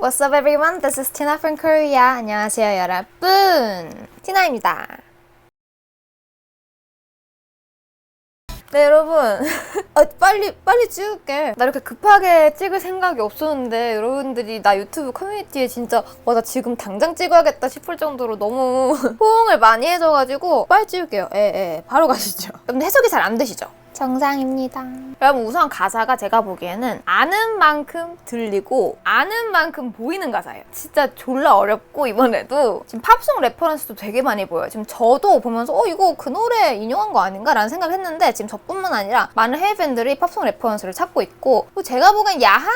What's up everyone? This is Tina from Korea. 안녕하세요 여러분. 티나입니다. 네 여러분 아, 빨리 빨리 찍을게 나 이렇게 급하게 찍을 생각이 없었는데 여러분들이 나 유튜브 커뮤니티에 진짜 와 나 지금 당장 찍어야겠다 싶을 정도로 너무 호응을 많이 해줘가지고 빨리 찍을게요 예예 바로 가시죠 여러분 해석이 잘 안 되시죠? 정상입니다. 여러분 우선 가사가 제가 보기에는 아는 만큼 들리고 아는 만큼 보이는 가사예요. 진짜 졸라 어렵고 이번에도 지금 팝송 레퍼런스도 되게 많이 보여요. 지금 저도 보면서 어 이거 그 노래 인용한 거 아닌가? 라는 생각을 했는데 지금 저뿐만 아니라 많은 해외 팬들이 팝송 레퍼런스를 찾고 있고 또 제가 보기엔 야한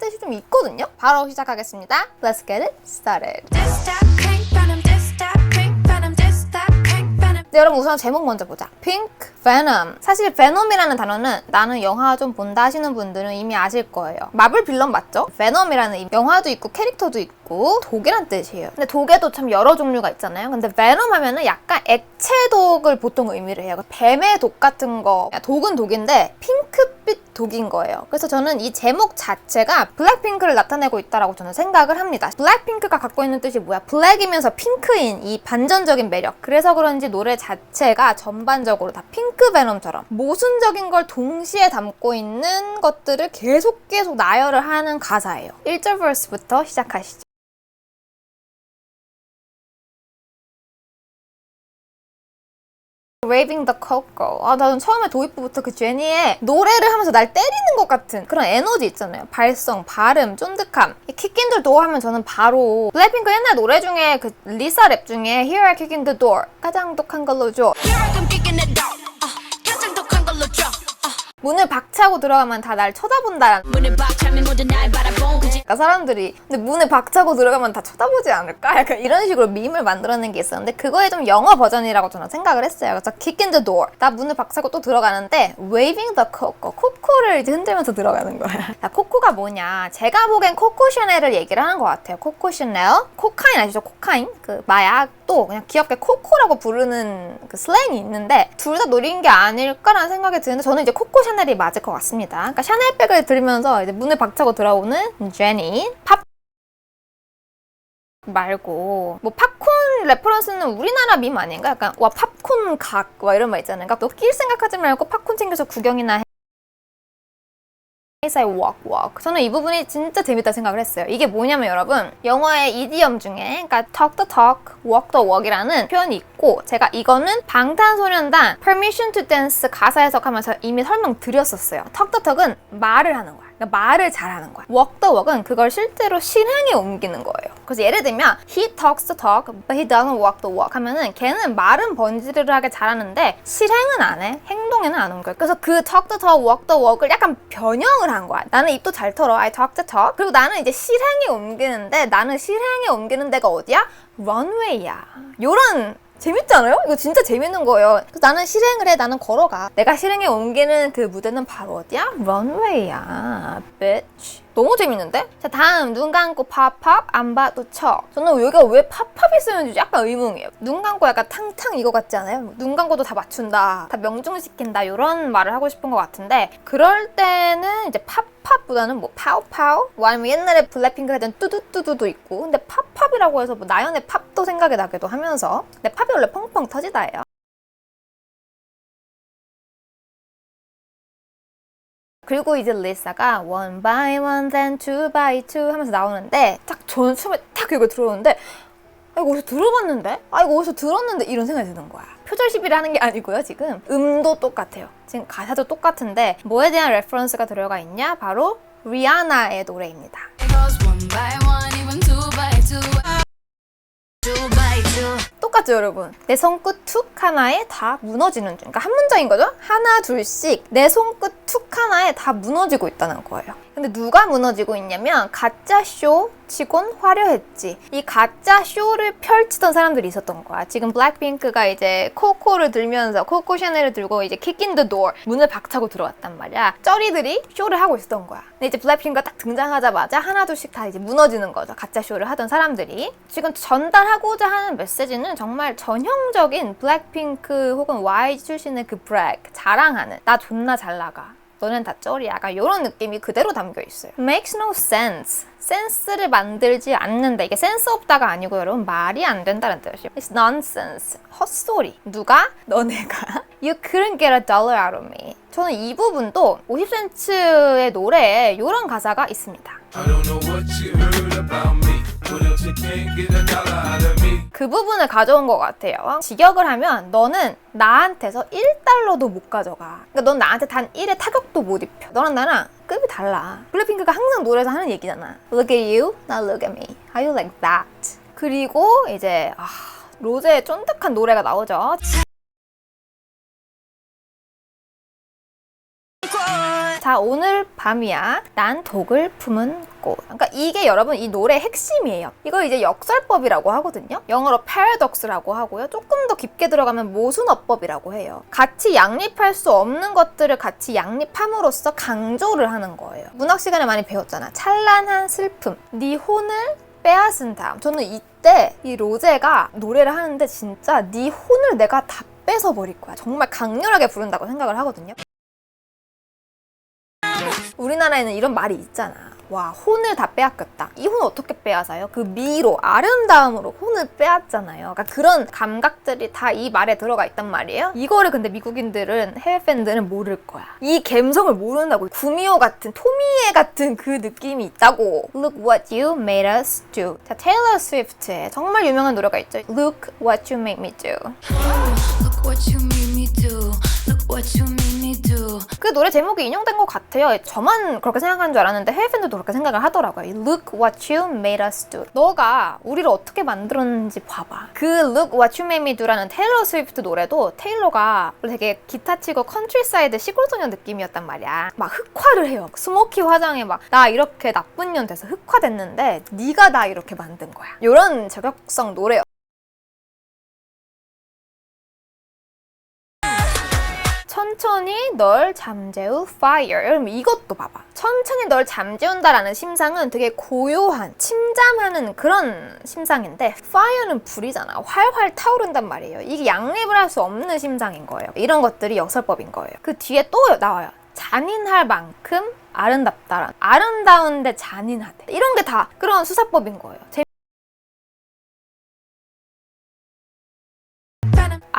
뜻이 좀 있거든요. 바로 시작하겠습니다. Let's get it started 네, 여러분 우선 제목 먼저 보자. Pink Venom. 사실 Venom이라는 단어는 나는 영화 좀 본다 하시는 분들은 이미 아실 거예요. 마블 빌런 맞죠? 이 영화도 있고 캐릭터도 있고 독이란 뜻이에요. 근데 독에도 참 여러 종류가 있잖아요. 근데 Venom 하면은 약간 액체 독을 보통 의미를 해요. 뱀의 독 같은 거. 독은 독인데 핑크빛 독인 거예요. 그래서 저는 이 제목 자체가 블랙핑크를 나타내고 있다라고 저는 생각을 합니다. 블랙핑크가 갖고 있는 뜻이 뭐야? 블랙이면서 핑크인 이 반전적인 매력. 그래서 그런지 노래 자체가 전반적으로 다 핑크 베놈처럼 모순적인 걸 동시에 담고 있는 것들을 계속 계속 나열을 하는 가사예요. 1절 verse부터 시작하시죠. Raving the Coco. 아, 나는 처음에 도입부부터 그 제니의 노래를 하면서 날 때리는 것 같은 그런 에너지 있잖아요. 발성, 발음, 쫀득함. 이 킥인 들 도 하면 저는 바로 블랙핑크 옛날 노래 중에 그 리사 랩 중에 Here I Kick in the Door 가장 독한 걸로 줘. 줘. Uh, 문을 박차고 들어가면 다 날 쳐다본다. 문을 박차면 모두 날 바라본 그러니까 사람들이 근데 문을 박차고 들어가면 다 쳐다보지 않을까? 약간 이런 식으로 밈을 만들어낸 게 있었는데 그거의 좀 영어 버전이라고 저는 생각을 했어요. 그래서 kick in the door. 나 문을 박차고 또 들어가는데 waving the coco. 코코를 이제 흔들면서 들어가는 거야. 자, 코코가 뭐냐? 제가 보기엔 코코 샤넬을 얘기를 하는 것 같아요. 코코 샤넬. 코카인 아시죠? 코카인. 그 마약도 그냥 귀엽게 코코라고 부르는 그 슬랭이 있는데 둘 다 노린 게 아닐까라는 생각이 드는데 저는 이제 코코 샤넬이 맞을 것 같습니다. 그러니까 샤넬백을 들으면서 이제 문을 박차고 들어오는 제니. 팝 말고 뭐 팝콘 레퍼런스는 우리나라 밈 아닌가? 약간 와 팝콘 각 와 이런 말 있잖아요. 그러니까 너낄 생각하지 말고 팝콘 챙겨서 구경이나 해. 회사에 walk walk. 저는 이 부분이 진짜 재밌다 생각을 했어요. 이게 뭐냐면 여러분 영어의 이디엄 중에 그러니까 talk the talk, walk the walk이라는 표현이 있고 제가 이거는 방탄소년단 Permission to Dance 가사 해석하면서 이미 설명드렸었어요. talk the talk은 말을 하는 거야. 그러니까 말을 잘하는 거야. walk the walk은 그걸 실제로 실행에 옮기는 거예요. 그래서 예를 들면 he talks the talk, but he doesn't walk the walk 하면은 걔는 말은 번지르르하게 잘하는데 실행은 안 해. 행동에는 안 옮겨요. 그래서 그 talk the talk, walk the walk을 약간 변형을 한 거야. 나는 입도 잘 털어. I talk the talk. 그리고 나는 이제 실행에 옮기는데 나는 실행에 옮기는 데가 어디야? runway야. 요런 재밌지 않아요? 이거 진짜 재밌는 거예요. 그래서 나는 실행을 해, 나는 걸어가. 내가 실행에 옮기는 그 무대는 바로 어디야? 런웨이야, bitch. 너무 재밌는데? 자, 다음 눈 감고 팝팝 안 봐도 척. 저는 여기가 왜 팝팝이 쓰는지 약간 의문이에요. 눈 감고 약간 탕탕 이거 같지 않아요? 눈 감고도 다 맞춘다, 다 명중시킨다 이런 말을 하고 싶은 것 같은데 그럴 때는 이제 팝팝보다는 뭐 파우파우, 뭐 아니면 옛날에 블랙핑크 했던 뚜두뚜두도 있고 근데 팝팝이라고 해서 뭐 나연의 팝도 생각이 나기도 하면서 근데 팝이 원래 펑펑 터지다예요. 그리고 이제 리사가 one by one then two by two 하면서 나오는데 딱 저는 처음에 딱 이거 들어오는데 아 이거 어디서 들어봤는데? 아 이거 어디서 들었는데? 이런 생각이 드는 거야 표절 시비를 하는 게 아니고요 지금 음도 똑같아요 지금 가사도 똑같은데 뭐에 대한 레퍼런스가 들어가 있냐? 바로 리아나의 노래입니다 똑같죠 여러분? 내 손끝 툭 하나에 다 무너지는 중. 그러니까 한 문장인 거죠? 하나 둘씩. 내 손끝 툭 하나에 다 무너지고 있다는 거예요 근데 누가 무너지고 있냐면 가짜 쇼 치곤 화려했지. 이 가짜 쇼를 펼치던 사람들이 있었던 거야. 지금 블랙핑크가 이제 코코를 들면서 코코 샤넬을 들고 이제 킥인 더 도어 문을 박차고 들어왔단 말이야. 쩌리들이 쇼를 하고 있었던 거야. 근데 이제 블랙핑크가 딱 등장하자마자 하나 둘씩 다 이제 무너지는 거죠. 가짜 쇼를 하던 사람들이. 지금 전달하고자 하는 메시지는 정말 전형적인 블랙핑크 혹은 YG 출신의 그 브렉 자랑하는 나 존나 잘 나가 너는 다 쩔이야. 약간 이런 느낌이 그대로 담겨 있어요. Makes no sense. 센스를 만들지 않는다. 이게 센스 없다가 아니고 여러분 말이 안 된다는 뜻이에요. It's nonsense. 헛소리. 누가? 너네가? You couldn't get a dollar out of me. 저는 이 부분도 50센츠의 노래에 이런 가사가 있습니다. I don't know what you heard about me, but else you can't get a dollar out of me. 그 부분을 가져온 것 같아요. 직역을 하면 너는 나한테서 1달러도 못 가져가. 그러니까 넌 나한테 단 1의 타격도 못 입혀. 너랑 나랑 급이 달라. 블랙핑크가 항상 노래에서 하는 얘기잖아. Look at you, now look at me. How you like that? 그리고 이제 아, 로제의 쫀득한 노래가 나오죠. 자 오늘 밤이야. 난 독을 품은 꽃. 그러니까 이게 여러분 이 노래 핵심이에요. 이걸 이제 역설법이라고 하거든요. 영어로 paradox라고 하고요. 조금 더 깊게 들어가면 모순어법이라고 해요. 같이 양립할 수 없는 것들을 같이 양립함으로써 강조를 하는 거예요. 문학 시간에 많이 배웠잖아. 찬란한 슬픔. 네 혼을 빼앗은 다음. 저는 이때 이 로제가 노래를 하는데 진짜 네 혼을 내가 다 뺏어버릴 거야. 정말 강렬하게 부른다고 생각을 하거든요 우리나라에는 이런 말이 있잖아. 와, 혼을 다 빼앗겼다. 이 혼 어떻게 빼앗아요? 그 미로, 아름다움으로 혼을 빼앗잖아요. 그러니까 그런 감각들이 다 이 말에 들어가 있단 말이에요. 이거를 근데 미국인들은, 해외 팬들은 모를 거야. 이 감성을 모른다고. 구미호 같은, 토미에 같은 그 느낌이 있다고. Look what you made us do. 자, 테일러 스위프트의 정말 유명한 노래가 있죠. Look what you made me do. Look what you made me do. Look what you made me do. 그 노래 제목이 인용된 것 같아요. 저만 그렇게 생각한 줄 알았는데 해외 팬들도 그렇게 생각을 하더라고요. Look what you made us do. 너가 우리를 어떻게 만들었는지 봐봐. 그 Look what you made me do라는 테일러 스위프트 노래도 테일러가 되게 기타 치고 컨트리사이드 시골 소녀 느낌이었단 말이야. 막 흑화를 해요. 스모키 화장에 막 나 이렇게 나쁜 년 돼서 흑화됐는데 네가 나 이렇게 만든 거야. 이런 저격성 노래요. 천천히 널 잠재우 fire. 여러분 이것도 봐봐. 천천히 널 잠재운다라는 심상은 되게 고요한, 침잠하는 그런 심상인데 fire는 불이잖아. 활활 타오른단 말이에요. 이게 양립을 할 수 없는 심상인 거예요. 이런 것들이 역설법인 거예요. 그 뒤에 또 나와요. 잔인할 만큼 아름답다란 아름다운데 잔인하대 이런 게 다 그런 수사법인 거예요.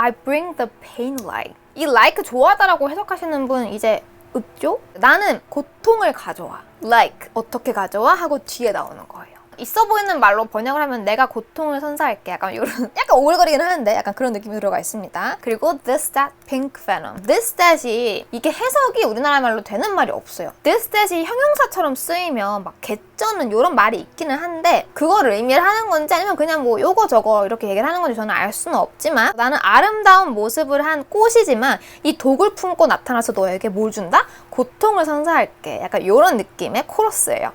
I bring the pain like. 이 like 좋아하다라고 해석하시는 분 이제 읍죠? 나는 고통을 가져와. like 어떻게 가져와? 하고 뒤에 나오는 거예요. 있어 보이는 말로 번역을 하면 내가 고통을 선사할게. 약간 이런 약간 오글거리긴 하는데 약간 그런 느낌이 들어가 있습니다. 그리고 this that pink venom. this that이 이게 해석이 우리나라 말로 되는 말이 없어요. this that이 형용사처럼 쓰이면 막 개쩌는 이런 말이 있기는 한데 그거를 의미를 하는 건지 아니면 그냥 뭐 요거 저거 이렇게 얘기를 하는 건지 저는 알 수는 없지만 나는 아름다운 모습을 한 꽃이지만 이 독을 품고 나타나서 너에게 뭘 준다? 고통을 선사할게. 약간 이런 느낌의 코러스예요.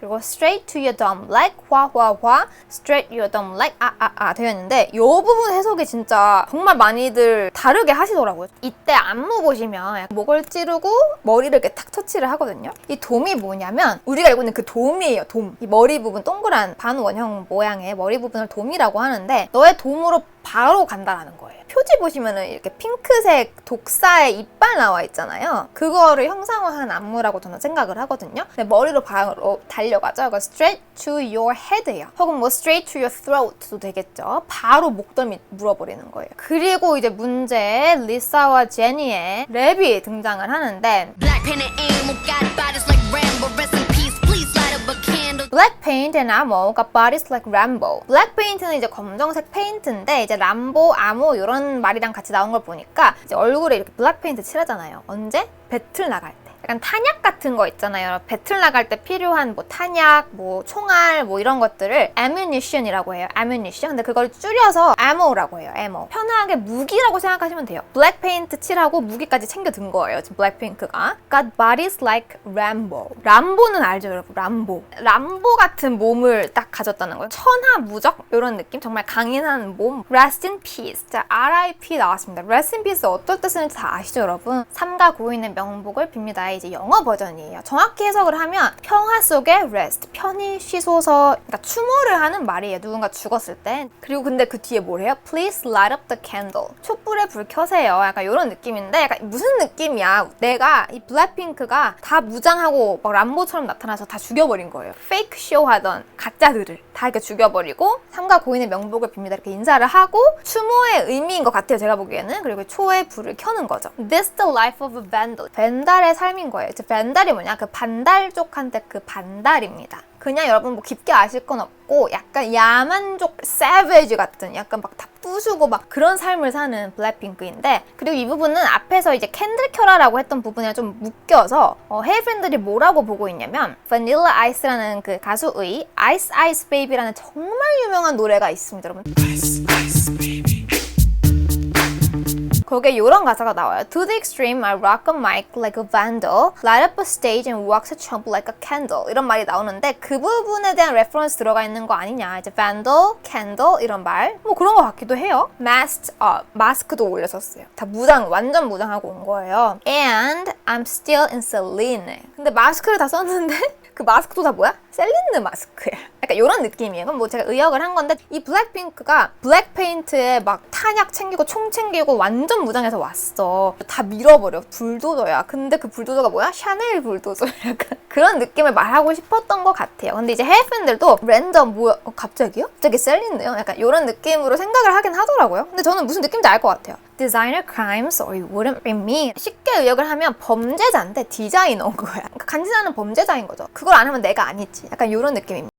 그리고 straight to your dumb like 화화화 straight your dumb like 아 아 아 되어 있는데 이 부분 해석이 진짜 정말 많이들 다르게 하시더라고요. 이때 안무 보시면 목을 찌르고 머리를 이렇게 탁 터치를 하거든요. 이 돔이 뭐냐면 우리가 알고 있는 그 돔이에요. 돔. 이 머리 부분 동그란 반원형 모양의 머리 부분을 돔이라고 하는데 너의 돔으로 바로 간다라는 거예요. 보시면은 이렇게 핑크색 독사의 이빨 나와 있잖아요. 그거를 형상화한 안무라고 저는 생각을 하거든요. 근데 머리로 바로 달려가죠. 이거 straight to your head예요. 혹은 뭐 straight to your throat도 되겠죠. 바로 목덜미 물어버리는 거예요. 그리고 이제 문제 리사와 제니의 랩이 등장을 하는데 Paint and ammo got bodies like Rambo. Black paint는 이제 검정색 페인트인데 이제 람보, 아모 이런 말이랑 같이 나온 걸 보니까 이제 얼굴에 이렇게 블랙 페인트 칠하잖아요. 언제? 배틀 나갈 때. 약간 탄약 같은 거 있잖아요. 배틀 나갈 때 필요한 뭐 탄약, 뭐 총알, 뭐 이런 것들을 ammunition이라고 해요. ammunition. 근데 그걸 줄여서 ammo라고 해요. ammo. 편하게 무기라고 생각하시면 돼요. 블랙 페인트 칠하고 무기까지 챙겨 든 거예요. 지금 블랙핑크가. Got bodies like Rambo. 람보는 알죠, 여러분? 람보. 람보 같은 몸을 딱 가졌다는 거예요. 천하무적 이런 느낌. 정말 강인한 몸. Rest in peace. 자, R.I.P. 나왔습니다. Rest in peace 어떨 때 쓰는지 다 아시죠, 여러분? 삼가 고인의 명복을 빕니다. 이 이제 영어 버전이에요. 정확히 해석을 하면 평화 속의 rest, 편히 쉬소서, 그러니까 추모를 하는 말이에요. 누군가 죽었을 때. 그리고 근데 그 뒤에 뭐래요? Please light up the candle. 촛불에 불 켜세요. 약간 이런 느낌인데 약간 무슨 느낌이야? 내가 이 블랙핑크가 다 무장하고 막 람보처럼 나타나서 다 죽여버린 거예요. 페이크 쇼 하던 가짜들을 다 이렇게 죽여버리고 삼가 고인의 명복을 빕니다. 이렇게 인사를 하고 추모의 의미인 것 같아요. 제가 보기에는 그리고 초에 불을 켜는 거죠. This the life of a vandal. 벤달의 삶인 거예요. 이제 벤달이 뭐냐? 그 반달족한테 그 반달입니다. 그냥 여러분 뭐 깊게 아실 건 없고 약간 야만족 세베이지 같은 약간 막 다 부수고 막 그런 삶을 사는 블랙핑크인데 그리고 이 부분은 앞에서 이제 캔들 켜라라고 했던 부분이랑 좀 묶여서 어, 해외 팬들이 뭐라고 보고 있냐면 Vanilla Ice라는 그 가수의 Ice Ice Baby라는 정말 유명한 노래가 있습니다 여러분 거기에 이런 가사가 나와요. To the extreme, I rock a mic like a vandal, light up a stage and walk the trump like a candle. 이런 말이 나오는데 그 부분에 대한 레퍼런스 들어가 있는 거 아니냐. 이제 vandal, candle 이런 말. 뭐 그런 거 같기도 해요. Masked up, 마스크도 올려섰어요. 다 무장, 완전 무장하고 온 거예요. And I'm still in Celine. 근데 마스크를 다 썼는데 그 마스크도 다 뭐야? 셀린느 마스크야. 약간 이런 느낌이에요. 그럼 뭐 제가 의역을 한 건데 이 블랙핑크가 블랙 페인트에 막 탄약 챙기고 총 챙기고 완전 무장해서 왔어. 다 밀어버려. 불도저야. 근데 그 불도저가 뭐야? 샤넬 불도저. 약간 그런 느낌을 말하고 싶었던 것 같아요. 근데 이제 해외 팬들도 랜덤 뭐야? 어, 갑자기요? 갑자기 셀린느요? 약간 이런 느낌으로 생각을 하긴 하더라고요. 근데 저는 무슨 느낌인지 알 것 같아요. Designer crimes or it wouldn't be me. 쉽게 의역을 하면 범죄자인데 디자이너인 거야. 그러니까 간지나는 범죄자인 거죠. 그걸 안 하면 내가 아니지. 약간 이런 느낌입니다.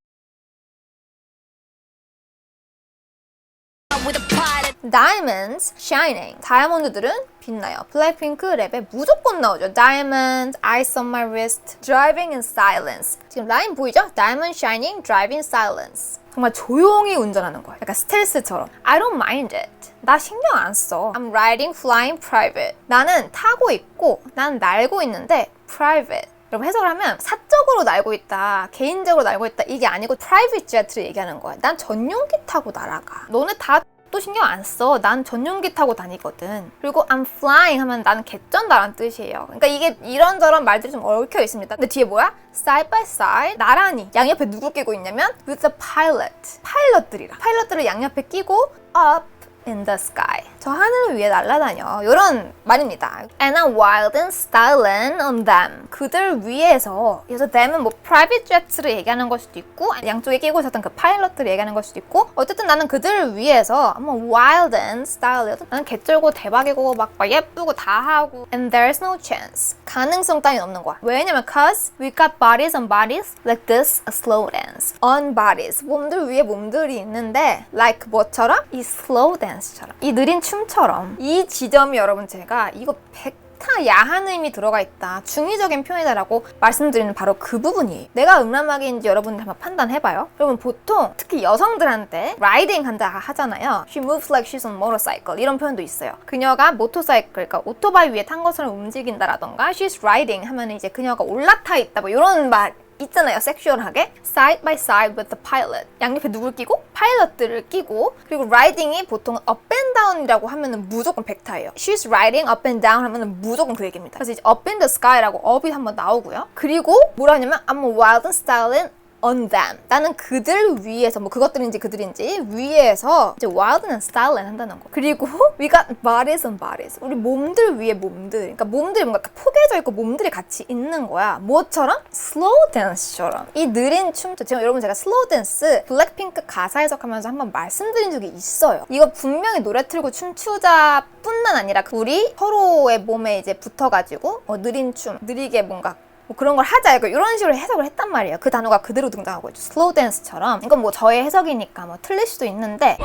Diamonds shining. 다이아몬드들은 빛나요. 블랙핑크 랩에 무조건 나오죠. Diamonds, ice on my wrist, driving in silence. 지금 라인 보이죠? Diamond shining, driving in silence. 정말 조용히 운전하는 거야. 약간 스텔스처럼. I don't mind it. 나 신경 안 써. I'm riding flying private. 나는 타고 있고, 난 날고 있는데 private. 여러분 해석을 하면 사적으로 날고 있다, 개인적으로 날고 있다 이게 아니고 private jet를 얘기하는 거야. 난 전용기 타고 날아가. 너네 다 또 신경 안 써. 난 전용기 타고 다니거든. 그리고 I'm flying 하면 나는 개쩐다라는 뜻이에요. 그러니까 이게 이런저런 말들이 좀 얽혀 있습니다. 근데 뒤에 뭐야? Side by side 나란히 양옆에 누구 끼고 있냐면 with the pilot 파일럿들이랑 파일럿들을 양옆에 끼고 up in the sky. 저 하늘을 위해 날아다녀. 이런 말입니다. And I'm wild and styling on them. 그들 위에서. 그래서 them은 뭐 private jets를 얘기하는 걸 수도 있고 양쪽에 끼고 있었던 그 파일럿들을 얘기하는 걸 수도 있고 어쨌든 나는 그들을 위해서 뭐 wild and styling. 나는 개쩔고 대박이고 막, 막 예쁘고 다 하고. And there's no chance. 가능성 따윈 없는 거야. 왜냐면 cause we got bodies on bodies like this slow dance. On bodies. 몸들 위에 몸들이 있는데 like 뭐처럼? 이 slow dance처럼. 이 느린 춤처럼. 이 지점이 여러분 제가 이거 100 타 야한 의미 들어가 있다. 중의적인 표현이다라고 말씀드리는 바로 그 부분이에요. 내가 음란마귀인지 여러분들 한번 판단해봐요. 여러분 보통 특히 여성들한테 라이딩 한다 하잖아요. She moves like she's on motorcycle 이런 표현도 있어요. 그녀가 모터사이클, 그러니까 오토바이 위에 탄 것처럼 움직인다라던가 She's riding 하면 이제 그녀가 올라타 있다 뭐 이런 말 있잖아요 섹슈얼하게 side by side with the pilot 양옆에 누굴 끼고 파일럿들을 끼고 그리고 riding이 보통 up and down이라고 하면은 무조건 백타예요 she's riding up and down 하면은 무조건 그 얘기입니다 그래서 이제 up in the sky라고 up이 한번 나오고요 그리고 뭐라 하냐면 I'm wild and styling on them. 나는 그들 위에서 뭐 그것들인지 그들인지 위에서 이제 wild and styling 한다는 거. 그리고 got bodies on bodies. 우리 몸들 위에 몸들. 그러니까 몸들이 뭔가 포개져 있고 몸들이 같이 있는 거야. 뭐처럼? slow dance처럼. 이 느린 춤. 제가 여러분 제가 slow dance 블랙핑크 가사 해석하면서 한번 말씀드린 적이 있어요. 이거 분명히 노래 틀고 춤추자뿐만 아니라 우리 서로의 몸에 이제 붙어가지고 어, 느린 춤, 느리게 뭔가 뭐 그런 걸 하자 이거 이런 식으로 해석을 했단 말이에요. 그 단어가 그대로 등장하고 있죠. 슬로우 댄스처럼. 이건 뭐 저의 해석이니까 뭐 틀릴 수도 있는데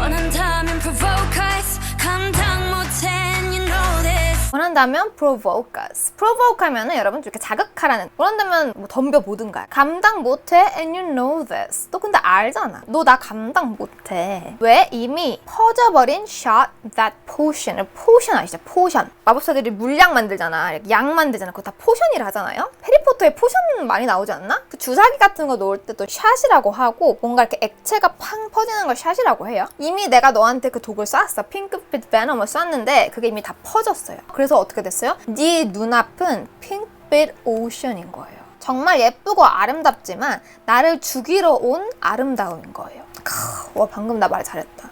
원한다면 provoke us. provoke 하면은 여러분 이렇게 자극하라는. 원한다면 뭐 덤벼 보든가. 감당 못해 and you know this. 또 근데 알잖아. 너 나 감당 못해. 왜 이미 퍼져버린 shot that potion. 포션 아시죠? 포션. 마법사들이 물약 만들잖아. 약 만들잖아. 그거 다 포션이라 하잖아요. 해리포터에 포션 많이 나오지 않나? 그 주사기 같은 거 놓을 때도 샷이라고 하고 뭔가 이렇게 액체가 팡 퍼지는 걸 샷이라고 해요. 이미 내가 너한테 그 독을 쐈어. 핑크빛 베넘을 쐈는데 그게 이미 다 퍼졌어요. 그래서 어떻게 됐어요? 네 눈앞은 핑크 cupid ocean인 거예요. 정말 예쁘고 아름답지만 나를 죽이러 온 아름다움인 거예요. 크, 와 방금 나 말 잘했다.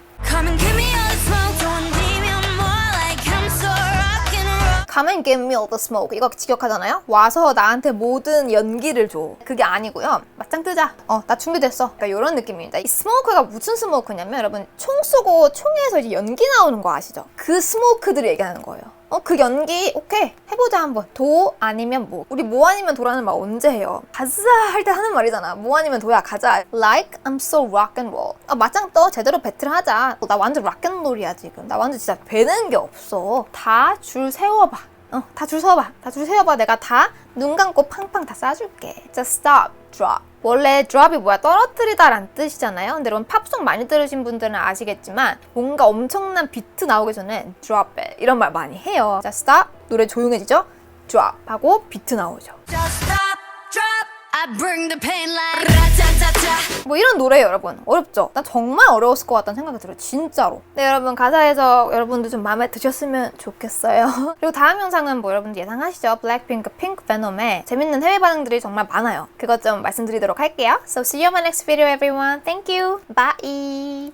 And give me all the smoke. 이거 직역하잖아요. 와서 나한테 모든 연기를 줘. 그게 아니고요. 맞짱 뜨자. 어, 나 준비됐어. 그러니까 이런 느낌입니다. 이 스모크가 무슨 스모크냐면 여러분 총 쏘고 총에서 이제 연기 나오는 거 아시죠? 그 스모크들을 얘기하는 거예요. 어, 그 연기 오케이 해보자 한번. 도 아니면 뭐. 우리 뭐 아니면 도라는 말 언제 해요? 가자 할 때 하는 말이잖아. 뭐 아니면 도야 가자. Like I'm so rock and roll. 아, 맞짱 떠 제대로 배틀 하자. 어, 나 완전 락앤롤이야 지금. 나 완전 진짜 배는 게 없어. 다 줄 세워봐. 어, 다 줄 서봐. 다 줄 세워봐. 내가 다 눈 감고 팡팡 다 쏴줄게. 자, stop, drop. 원래 drop이 뭐야? 떨어뜨리다란 뜻이잖아요. 근데 여러분 팝송 많이 들으신 분들은 아시겠지만 뭔가 엄청난 비트 나오기 전에 drop it 이런 말 많이 해요. 자, stop. 노래 조용해지죠? drop 하고 비트 나오죠. 뭐 이런 노래 여러분 어렵죠? 나 정말 어려웠을 것 같다는 생각이 들어요 진짜로. 네 여러분 가사에서 여러분도 좀 마음에 드셨으면 좋겠어요. 그리고 다음 영상은 뭐 여러분들 예상하시죠? 블랙핑크 핑크 베놈의 재밌는 해외 반응들이 정말 많아요. 그것 좀 말씀드리도록 할게요. So see you in my next video everyone. Thank you. Bye.